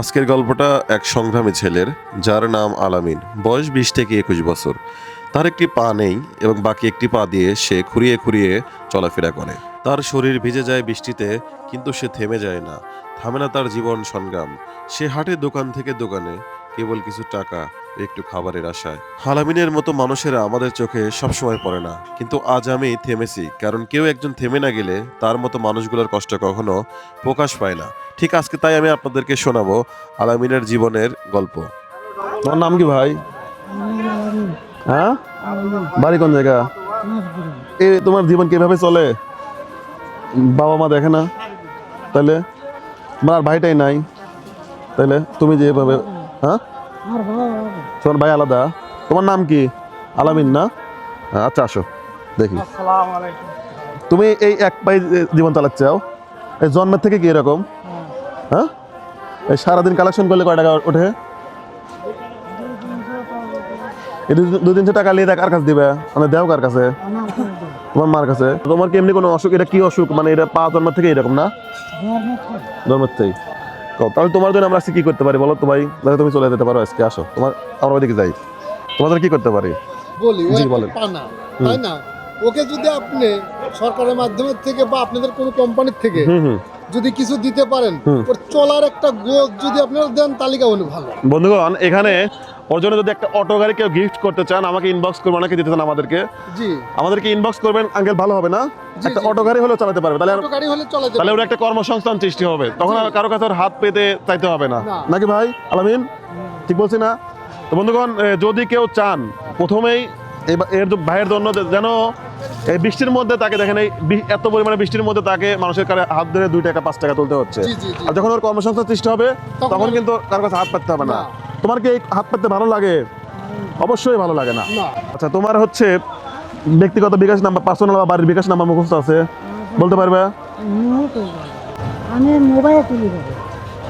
আজকের গল্পটা এক সংগ্রামী ছেলের, যার নাম আলামিন। বয়স বিশ থেকে একুশ বছর। তার একটি পা নেই এবং বাকি একটি পা দিয়ে সে খুঁড়িয়ে খুঁড়িয়ে চলাফেরা করে। তার শরীর ভিজে যায় বৃষ্টিতে, কিন্তু সে থেমে যায় না। থামে না তার জীবন সংগ্রাম। সে হাটে দোকান থেকে দোকানে, কেবল কিছু টাকা একটু খাবারের আশায়। হালামিনের মতো মানুষেরা আমাদের চোখে সবসময় পড়ে না। কিন্তু আজ আমি থেমেছি, কারণ কেউ একজন থেমে না গেলে তার মতো মানুষগুলোর কষ্ট কখনো প্রকাশ পায় না। ঠিক আজকে তাই আমি আপনাদেরকে শোনাবো আলামিনের জীবনের গল্প। তোমার নাম কি ভাই? হ্যাঁ? বাড়ি কোন জায়গা? এ, তোমার জীবন কীভাবে চলে? বাবা মা দেখে না? তাহলে তোমার আর ভাইটাই নাই। তাহলে তুমি যেভাবে হ্যাঁ? তোমার ভাই, আলাদা। তোমার নাম কি? আলামিন না? আচ্ছা আসো। দেখি। তুমি এই এক পাই জীবন চালাচ্ছাও এই জন্মের থেকে কি এরকম? হ্যাঁ? এই সারাদিন কালেকশন করলে কয় টাকা ওঠে? দু- তিনশো টাকা নিয়ে কার কাছে দিবে? মানে দেও কার কাছে? তোমার মার কাছে? তোমার কি এমনি কোনো অসুখ? এটা কি অসুখ? মানে এটা পা জন্মের থেকে এরকম না? জন্মের থেকেই তো তাহলে তোমার জন্য আমরা আজকে কি করতে পারি বলো তো ভাই? তাহলে তুমি চলে যেতে পারো আজকে আসো। তোমার আমার ওইদিকে যাই। তোমাদের কি করতে পারি? বলি জি, বলেন। পানা তাই না? ওকে যদি আপনি সরকারের মাধ্যমে থেকে বা আপনাদের কোনো কোম্পানির থেকে যদি কিছু দিতে পারেন চলার একটা গোদ যদি আপনারা দেন তালিকা হলে ভালো। বন্ধুগণ এখানে ওর জন্য যদি একটা অটো গাড়ি কেউ গিফট করতে চান আমাকে ইনবক্স করবেন অনেকে দিতে চান আমাদেরকে। জি। আমাদেরকে ইনবক্স করবেন আঙ্কেল ভালো হবে না? একটা অটো গাড়ি হলেও চালাতে পারবে তাহলে ছোট গাড়ি হলে চলে যাবে তাহলে ওর একটা কর্মসংস্থান সৃষ্টি হবে। তখন আর কারও কাছে হাত পেতে চাইতে হবে না। নাকি ভাই? আলামিন? ঠিক বলছি না? তো বন্ধুগণ যদি কেউ চান প্রথমেই এর ভাইয়ের জন্য যেন এই বৃষ্টির মধ্যে তাকে দেখেন এই এত পরিমাণে বৃষ্টির মধ্যে তাকে মানুষের কাছে হাত ধরে দুই টাকা পাঁচ টাকা তুলতে হচ্ছে। আর যখন ওর কর্মসংস্থান সৃষ্টি হবে তখন কিন্তু কারও কাছে হাত পাততে হবে না। তোমার কি এই হাত পাততে ভালো লাগে? অবশ্যই ভালো লাগে না। না। আচ্ছা তোমার হচ্ছে ব্যক্তিগত বিকাশ নাম্বার পার্সোনাল বা বাড়ির বিকাশ নাম্বার মুখস্থ আছে? বলতে পারবে? আমি মোবাইলে তুলি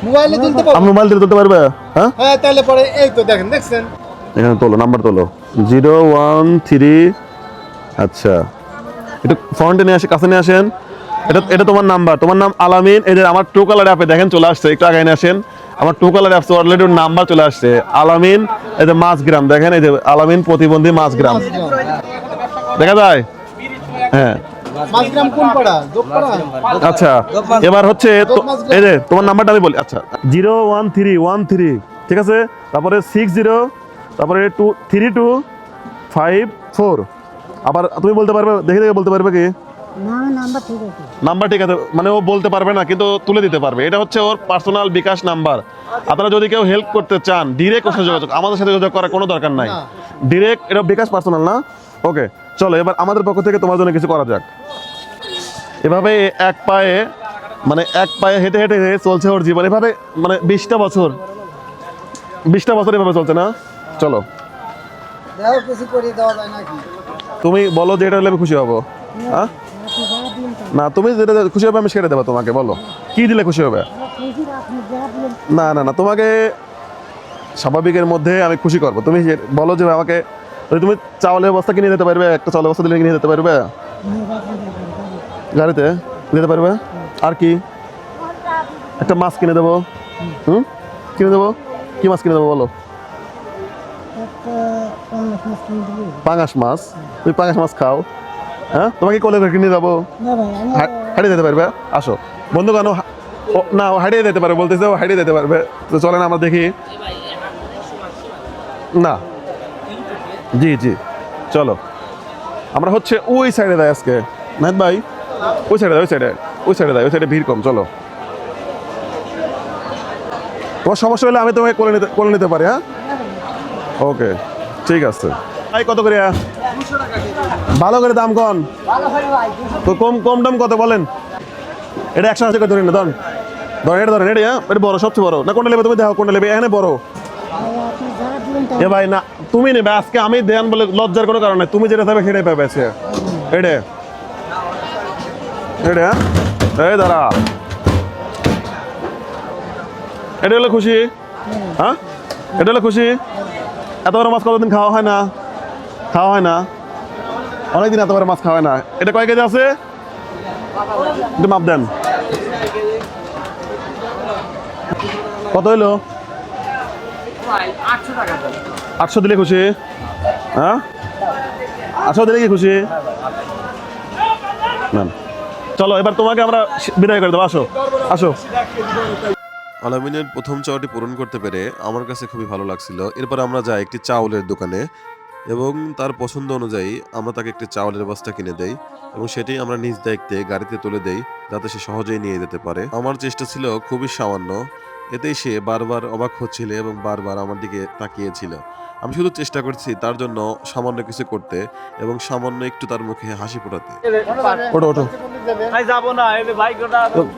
মোবাইলে তুলতে পারব আপনি মোবাইল দিয়ে তুলতে পারবে? হ্যাঁ? হ্যাঁ তাহলে পরে এই তো দেখেন দেখছেন? এখানে তোলো নাম্বার তোলো। জিরো ওয়ান থ্রি আচ্ছা। একটু ফ্রন্টে নিয়ে আসে কাছে নিয়ে আসেন। এটা এটা তোমার নাম্বার। তোমার নাম আলামিন এই যে আমার টু কালার অ্যাপে দেখেন চলে আসছে একটু আগে নিয়ে আসেন। আমার two colour apps already number চলে আসছে। আলামিন এই যে মাঝগ্রাম দেখেন এই যে আলামিন প্রতিবন্ধী মাঝগ্রাম দেখা যায়? হ্যাঁ। আচ্ছা এবার হচ্ছে এই যে তোমার নাম্বারটা আমি বলি। আচ্ছা zero one three one three ঠিক আছে? তারপরে সিক্স জিরো তারপরে two three two five four. আবার তুমি বলতে পারবে দেখে দেখে বলতে পারবে কি? নাম্বার ঠিক আছে। নাম্বার ঠিক আছে মানে ও বলতে পারবে না কিন্তু তুলে দিতে পারবে। এটা হচ্ছে ওর পার্সোনাল বিকাশ নাম্বার। আপনারা যদি কেউ হেল্প করতে চান ডিরেক্ট ওর সাথে যোগাযোগ আমাদের সাথে যোগাযোগ করার কোনো দরকার নাই। ডিরেক্ট এটা বিকাশ পার্সোনাল না? ওকে চলো এবার আমাদের পক্ষ থেকে তোমার জন্য কিছু করা যাক। এভাবে এক পায়ে মানে এক পায়ে হেঁটে হেঁটে চলছে ওর জীবন। এভাবে মানে বিশটা বছর বিশটা বছর এভাবে চলছে না? চলো। দেখো কিছু করে দেওয়া যায় নাকি? তুমি বলো যে এটা হলে খুশি হব। হ্যাঁ? না, তুমি যেটা খুশি হবে আমি সেটা দেবো তোমাকে, বলো। কি দিলে খুশি হবে? না না না, তোমাকে স্বাভাবিকের মধ্যে আমি খুশি করব। তুমি বলো যে আমাকে তুমি চাউলের বস্তা কিনে দিতে পারবে, একটা চাউলের বস্তা দিলে কিনে দিতে পারবে? গাড়িতে দিতে পারবে? আর কি? একটা মাছ কিনে দেবো। হুম? কিনে দেবো? কি মাছ কিনে দেবো, বলো? পাঙাশ মাছ? তুমি পাঙাশ মাছ খাও। হ্যাঁ? তোমাকে কলে কিনে যাব? না হারিয়ে যেতে পারবে? আসো। বন্ধু কেন না ও হারিয়ে যেতে পারবে বলতেছে ও হারিয়ে যেতে পারবে। তো চলেন আমরা দেখি। না। জি জি। চলো। আমরা হচ্ছে ওই সাইডে দেয় আজকে। নাহিদ ভাই ওই সাইডে দেয় ওই সাইডে ওই সাইডে দেয় ওই সাইডে ভিড় কম চলো। তোমার সমস্যা হলে আমি তোমাকে কোলে নিতে কোলে নিতে পারি হ্যাঁ? ওকে, ঠিক আছে। ভাই, কত করে? ভালো করে দাম কন। তো কম কম দাম কত বলেন? এটা একশো আশি করে ধরেন না ধরেন। ধরেন, এটা ধরেন, এটা হ্যাঁ? এটা বড়, সবচেয়ে বড়। না, কোনটা নেবে তুমি দেখো, কোনটা নেবে। এখানে বড়। এ ভাই, না, তুমি নেবে। আজকে আমি দেন বলে লজ্জার কোনো কারণ নাই। তুমি যেটা পাবে সেটাই পাবে আজকে। এটা এটা হ্যাঁ? এই দাঁড়া। এটা হলে খুশি? হ্যাঁ? এটা হলে খুশি? এত বড় মাছ কতদিন খাওয়া হয় না? খাওয়া হয় না? অনেকদিন এত বড় মাছ খাওয়া হয় না। এটা কয় কেজি আছে? একটু মাপ দেন। কত হইল? আটশো দিলে খুশি। হ্যাঁ? আটশো দিলে কি খুশি। চলো, এবার তোমাকে আমরা বিদায় করে দেবো। আসো আসো। আলামিনের প্রথম চাওয়াটি পূরণ করতে পেরে আমার কাছে খুবই ভালো লাগছিল। এরপর আমরা যাই একটি চাউলের দোকানে এবং তার পছন্দ অনুযায়ী আমরা তাকে একটি চাউলের বস্তা কিনে দেই এবং সেটি আমরা নিজ দায়িত্বে গাড়িতে তুলে দেই যাতে সে সহজেই নিয়ে যেতে পারে। আমার চেষ্টা ছিল খুবই সামান্য এতেই সে বারবার অবাক হচ্ছিল এবং বারবার আমার দিকে তাকিয়েছিল। আমি শুধু চেষ্টা করছি তার জন্য সামান্য কিছু করতে এবং সামান্য একটু তার মুখে হাসি ফোটাতে। ওটো ওটো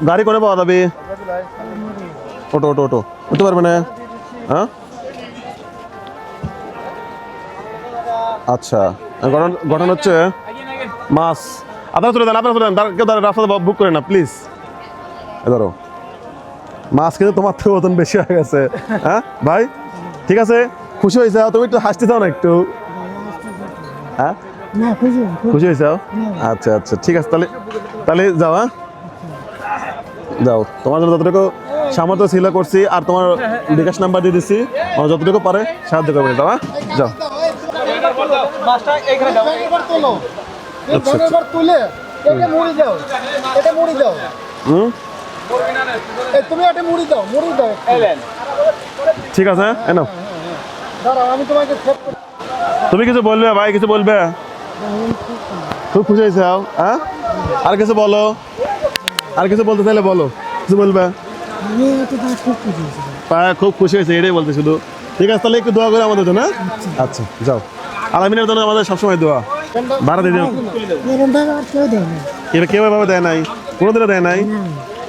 গাড়ি করে পাওয়া যাবে। ওটো ওটো ওটো উঠতে পারবে না? হ্যাঁ? আচ্ছা গঠন হচ্ছে মাছ। আপনারা চলে যান আপনারা চলে যান কেউ দাঁড়া রাস্তা বুক করে না প্লিজ ধরো। মাছ কিন্তু তোমার থেকে ওজন বেশি হয়ে গেছে। হ্যাঁ ভাই? ঠিক আছে? খুশি হয়েছে? তুমি একটু হাসতে চাও না একটু? হ্যাঁ? খুশি হয়েছে? আচ্ছা আচ্ছা। ঠিক আছে তাহলে তাহলে যাও হ্যাঁ? যাও। তোমার জন্য যতটুকু সামর্থ্য ছিল করছি আর তোমার বিকাশ নাম্বার দিয়ে দিচ্ছি আমার যতটুকু পারে সাহায্য করবে দাও হ্যাঁ? যাও। আচ্ছা, তুলে এটা মুড়ি দাও এটা মুড়ি দাও। হুম? এই তুমি এটা মুড়ি দাও মুড়ি দাও এলেন ঠিক আছে এনো দাঁড়াও আমি তোমাকে সেভ করে। তুমি কিছু বলবে ভাই কিছু বলবে? খুব খুশি হয়েছে হ্যাঁ? আর কিছু বলো? আর কিছু বলতে চাইলে বলো কিছু বলবে? তার খুব খুশি হয়েছি এটাই বলতে শুধু। ঠিক আছে তাহলে একটু দোয়া করে আমাদের জন্য হ্যাঁ? আচ্ছা যাও। আলামিনের জন্য আমাদের সবসময় দোয়া। ভাড়া দিয়ে আর কেউ এভাবে দেয় নাই কোনোদিনও দেয় নাই।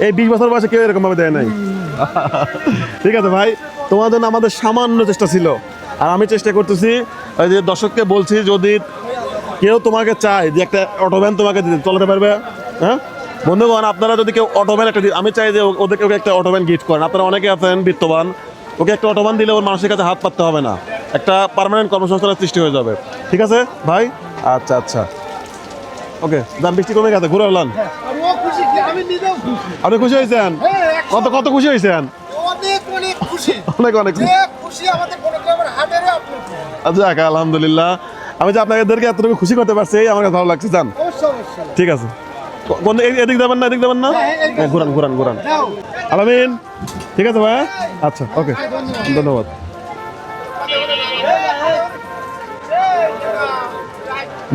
এই বিশ বছর বয়সে কেউ এরকম ভাবে দেয় নাই। ঠিক আছে ভাই তোমার জন্য আমাদের সামান্য চেষ্টা ছিল। আর আমি চেষ্টা করতেছি ওই যে দর্শককে বলছি যদি কেউ তোমাকে চায় যে একটা অটো ভ্যান তোমাকে দিতে চলাতে পারবে হ্যাঁ? বন্ধুগণ আপনারা যদি কেউ অটো ভ্যান একটা আমি চাই যে ওদেরকে ওকে একটা অটো ভ্যান গিফট করেন। আপনারা অনেকে আছেন বিত্তবান ওকে একটা অটোম্যান দিলে ওর মানুষের কাছে হাত পাততে হবে না। একটা পার্মানেন্ট কর্মসংস্থানের সৃষ্টি হয়ে যাবে। ঠিক আছে? ভাই? আচ্ছা আচ্ছা। ওকে দাম বৃষ্টি কমে গেছে ঘুরে হলাম আপনি খুশি হয়েছেন? হ্যাঁ, কত কত খুশি হয়েছেন? অনেক অনেক। আচ্ছা যাক, আলহামদুলিল্লাহ। আমি যে আপনাদেরকে এতটুকু খুশি করতে পারছি আমার কাছে ভালো লাগছে জান ঠিক আছে। কোন এদিক যাবেন না এদিক যাবেন না? হ্যাঁ, ঘুরান ঘুরান ঘুরান। আলামিন ঠিক আছে ভাই? আচ্ছা ওকে। ধন্যবাদ।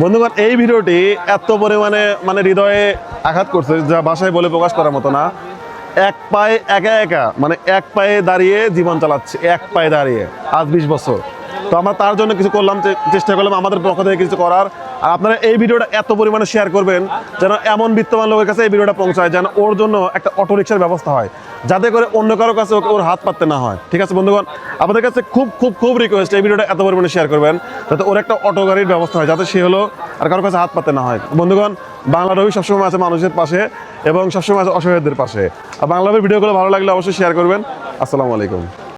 বন্ধুগণ এই ভিডিওটি এত পরিমাণে মানে হৃদয়ে আঘাত করছে যা ভাষায় বলে প্রকাশ করার মতো না। এক পায়ে একা একা মানে এক পায়ে দাঁড়িয়ে জীবন চালাচ্ছে এক পায়ে দাঁড়িয়ে আজ বিশ বছর। তো আমরা তার জন্য কিছু করলাম চেষ্টা করলাম আমাদের পক্ষ থেকে কিছু করার। আর আপনারা এই ভিডিওটা এত পরিমাণে শেয়ার করবেন যেন এমন বিত্তমান লোকের কাছে এই ভিডিওটা পৌঁছায় যেন ওর জন্য একটা অটো রিক্সার ব্যবস্থা হয়, যাতে করে অন্য কারও কাছে ওর হাত পাততে না হয়। ঠিক আছে বন্ধুগণ? আপনাদের কাছে খুব খুব খুব রিকোয়েস্ট এই ভিডিওটা এত পরিমাণে শেয়ার করবেন, যাতে ওর একটা অটো গাড়ির ব্যবস্থা হয়, যাতে সে হলো আর কারোর কাছে হাত পাততে না হয়। বন্ধুগণ, বাংলা রবি সবসময় আছে মানুষের পাশে এবং সবসময় আছে অসহায়দের পাশে। আর বাংলা ভিডিওগুলো ভালো লাগলে অবশ্যই শেয়ার করবেন। আসসালামু আলাইকুম।